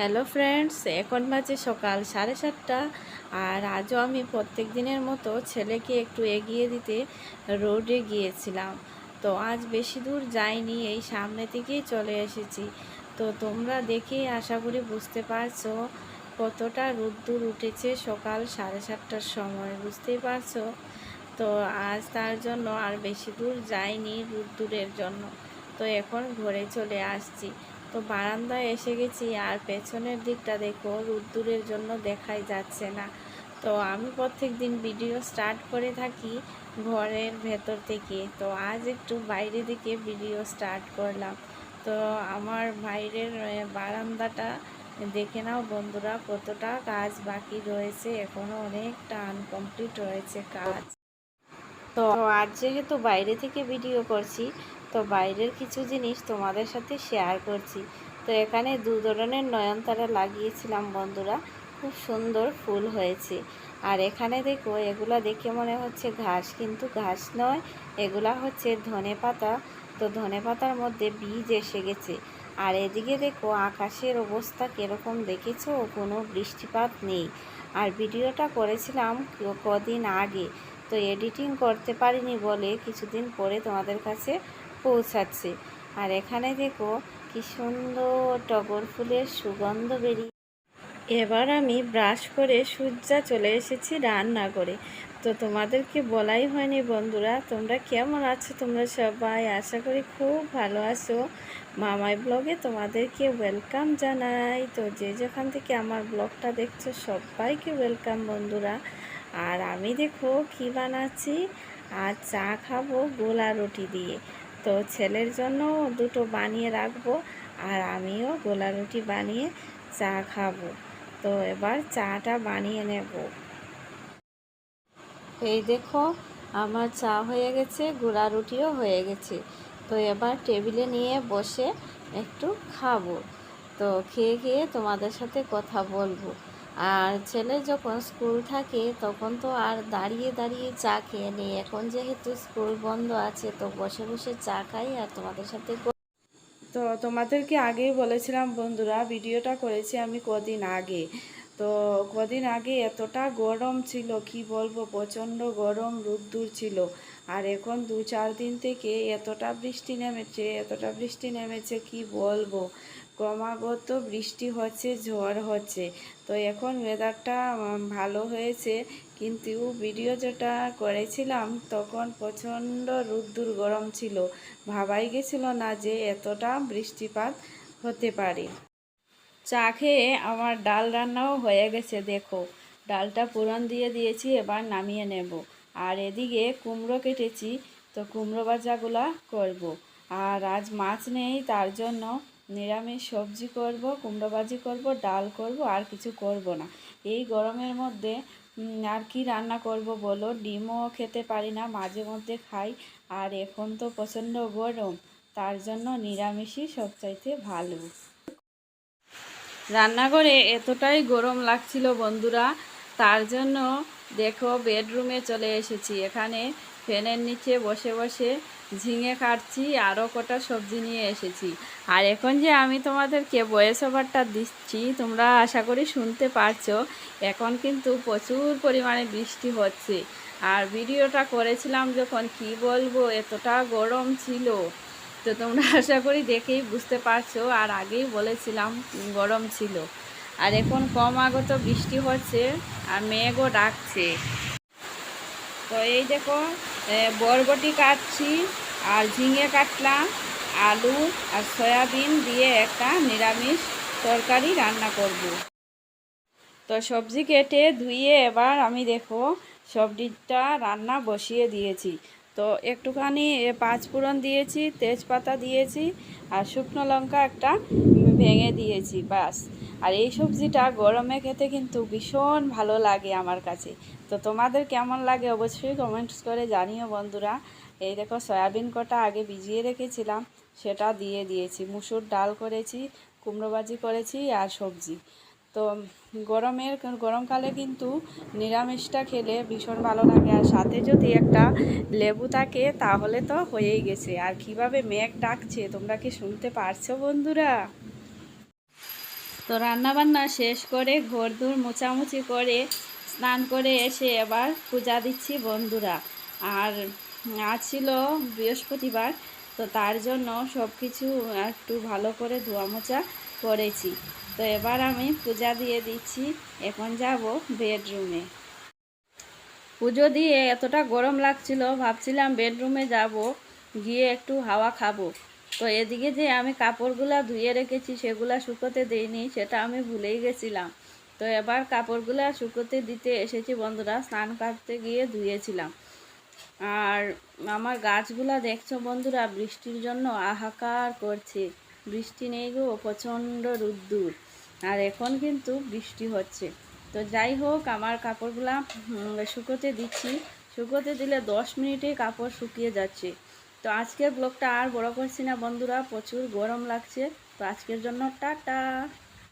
Hello friends এখন বাজে সকাল সাড়ে সাতটা। আর আজও আমি প্রত্যেক দিনের মতো ছেলেকে একটু এগিয়ে দিতে রোডে গিয়েছিলাম। তো আজ বেশি দূর যাইনি, এই সামনে থেকেই চলে এসেছি। তো তোমরা দেখেই আশা করি বুঝতে পারছ কতটা রোদ্দুর উঠেছে সকাল সাড়ে সাতটার সময়, বুঝতেই পারছ? তো আজ তার জন্য আর বেশি দূর যাইনি রোদ্দুরের জন্য। তো এখন ঘরে চলে আসছি। তো বারান্দায় এসে গেছি আর পেছনের দিকটা দেখো, রোদ্দুরের জন্য দেখাই যাচ্ছে না। তো আমি প্রত্যেক দিন ভিডিও স্টার্ট করে থাকি ঘরের ভেতর থেকে। তো আজ একটু বাইরে দিকে ভিডিও স্টার্ট করলাম। তো আমার বাইরের বারান্দাটা দেখে নাও বন্ধুরা, কতটা কাজ বাকি রয়েছে। এখনও অনেকটা আনকমপ্লিট রয়েছে কাজ। তো আর যেহেতু বাইরে থেকে ভিডিও করছি তো বাইরের কিছু জিনিস তোমাদের সাথে শেয়ার করছি। তো এখানে দু ধরনের নয়নতারা লাগিয়েছিলাম বন্ধুরা। খুব সুন্দর ফুল হয়েছে। আর এখানে দেখো, এগুলা দেখে মনে হচ্ছে ঘাস, কিন্তু ঘাস নয়, এগুলা হচ্ছে ধনে পাতা। তো ধনে পাতার মধ্যে বীজ এসে গেছে। আর এদিকে দেখো, আকাশের অবস্থা কীরকম দেখেছ? কোনো বৃষ্টিপাত নেই। আর ভিডিওটা করেছিলাম কদিন আগে। তো এডিটিং করতে পারিনি বলে কিছুদিন পরে তোমাদের কাছে পৌঁছাচ্ছে। আর এখানে দেখো কি সুন্দর টগর ফুলের সুগন্ধ বেরিয়ে এবার আমি ব্রাশ করে সূর্যা চলে এসেছি রান্না করে তো তোমাদেরকে বলাই হয়নি বন্ধুরা, তোমরা কেমন আছো তোমরা সবাই? আশা করি খুব ভালো আছো। মামাই ব্লগে তোমাদেরকে ওয়েলকাম জানাই। তো যে যেখান থেকে আমার ব্লগটা দেখছ সবাইকে ওয়েলকাম বন্ধুরা। আর আমি দেখো কি বানাচ্ছি? আর চা খাব গোলা রুটি দিয়ে। তো ছেলের জন্য দুটো বানিয়ে রাখব আর আমিও গোলা রুটি বানিয়ে চা খাব। তো এবার চাটা বানিয়ে নেব। এই দেখো, আমার চা হয়ে গেছে, গোলা রুটিও হয়ে গেছে। তো এবার টেবিলে নিয়ে বসে একটু খাব। তো খেয়ে খেয়ে তোমাদের সাথে কথা বলব। আর ছেলে যখন স্কুল থাকে তখন তো আর দাঁড়িয়ে দাঁড়িয়ে চা খেয়ে নেই। এখন যেহেতু স্কুল বন্ধ আছে তো বসে বসে চা খাই আর তোমাদের সাথে তো তোমাদেরকে আগেই বলেছিলাম বন্ধুরা, ভিডিওটা করেছি আমি কদিন আগে। তো কদিন আগে এতটা গরম ছিল, কি বলব, প্রচণ্ড গরম, রোদ্দুর ছিল। আর এখন দু চার দিন থেকে এতটা বৃষ্টি নেমেছে, এতটা বৃষ্টি নেমেছে, কি বলব। ক্রমাগত বৃষ্টি হচ্ছে, ঝড় হচ্ছে। তো এখন ওয়েদারটা ভালো হয়েছে, কিন্তু ভিডিও যেটা করেছিলাম, তখন প্রচণ্ড রুদ্দুর গরম ছিল। ভাবাই গেছিল না যে এতটা বৃষ্টিপাত হতে পারে। চা খেয়ে আমার ডাল রান্নাও হয়ে গেছে, দেখো। ডালটা পুরন দিয়ে দিয়েছি, এবার নামিয়ে নেব। আর এদিকে কুমড়ো কেটেছি, তো কুমড়ো ভাজাগুলা করব। আর আজ মাছ নেই, তার জন্য নিরামিষ সবজি করব, কুমড়ো ভাজি করব, ডাল করব, আর কিছু করব না। এই গরমের মধ্যে আর কি রান্না করব বলো? ডিমও খেতে পারি না, মাঝে মধ্যে খাই। আর এখন তো প্রচণ্ড গরম, তার জন্য নিরামিষই সবচাইতে ভালো। রান্নাঘরে এতটাই গরম লাগছিল বন্ধুরা, তার জন্য দেখো, বেডরুমে চলে এসেছি। এখানে ফ্যানের নিচে বসে বসে ঝিঙে কাটছি আরও কটা সবজি নিয়ে এসেছি। আর এখন যে আমি তোমাদেরকে বয়েস ওভারটা দিচ্ছি, তোমরা আশা করি শুনতে পারছ, এখন কিন্তু প্রচুর পরিমাণে বৃষ্টি হচ্ছে। আর ভিডিওটা করেছিলাম যখন, কি বলব, এতটা গরম ছিল। তো তোমরা আশা করি দেখেই বুঝতে পারছ, আর আগেই বলেছিলাম, গরম ছিল। আর এখন কম আগত বৃষ্টি হচ্ছে, আর মেঘও ডাকছে। তো এই দেখো বরবটি কাটছি আর ঝিঙে কাটলাম আলু আর সয়াবিন দিয়ে একটা নিরামিষ তরকারি রান্না করব। তো সবজি কেটে ধুয়ে এবার আমি দেখো সবজিটা রান্না বসিয়ে দিয়েছি। তো একটুখানি এ, পাঁচফোড়ন দিয়েছি তেজপাতা দিয়েছি আর শুকনো লঙ্কা একটা ভেঙে দিয়েছি বাস আর এই সবজিটা গরমে খেতে কিন্তু ভীষণ ভালো লাগে আমার কাছে। তো তোমাদের কেমন লাগে অবশ্যই কমেন্টস করে জানিও বন্ধুরা। এই দেখো সয়াবিন কটা আগে ভিজিয়ে রেখেছিলাম, সেটা দিয়ে দিয়েছি। মুসুর ডাল করেছি, কুমড়ো ভাজি করেছি আর সবজি। তো গরমের গরমকালে কিন্তু নিরামিষটা খেলে ভীষণ ভালো লাগে। আর সাথে যদি একটা লেবু থাকে, তাহলে তো হয়েই গেছে। আর কীভাবে মেঘ ডাকছে, তোমরা কি শুনতে পারছ বন্ধুরা? তো রান্নাবান্না শেষ করে ঘর দূর মোছামুছি করে স্নান করে এসে এবার পূজা দিচ্ছি বন্ধুরা। আর আজ ছিল বৃহস্পতিবার, তো তার জন্য সব কিছু একটু ভালো করে ধোয়া মোছা করেছি। তো এবার আমি পূজা দিয়ে দিচ্ছি, এখন যাব বেডরুমে। পুজো দিয়ে এতটা গরম লাগছিল, ভাবছিলাম বেডরুমে যাব, গিয়ে একটু হাওয়া খাব। তো এদিকে যে আমি কাপড়গুলা ধুয়ে রেখেছি, সেগুলা শুকোতে দেইনি, সেটা আমি ভুলেই গেছিলাম। তো এবার কাপড়গুলা শুকোতে দিতে এসেছি বন্ধুরা, স্নান করতে গিয়ে ধুয়েছিলাম। আর আমার গাছগুলা দেখছ বন্ধুরা, বৃষ্টির জন্য হাহাকার করছে। বৃষ্টি নেই গো, প্রচণ্ড রুদ্দুর। আর এখন কিন্তু বৃষ্টি হচ্ছে। তো যাই হোক, আমার কাপড়গুলা শুকোতে দিচ্ছি। শুকোতে দিলে দশ মিনিটে কাপড় শুকিয়ে যাচ্ছে। তো আজকের ব্লগটা আর বড় করছি না বন্ধুরা, প্রচুর গরম লাগছে। তো আজকের জন্য টাটা।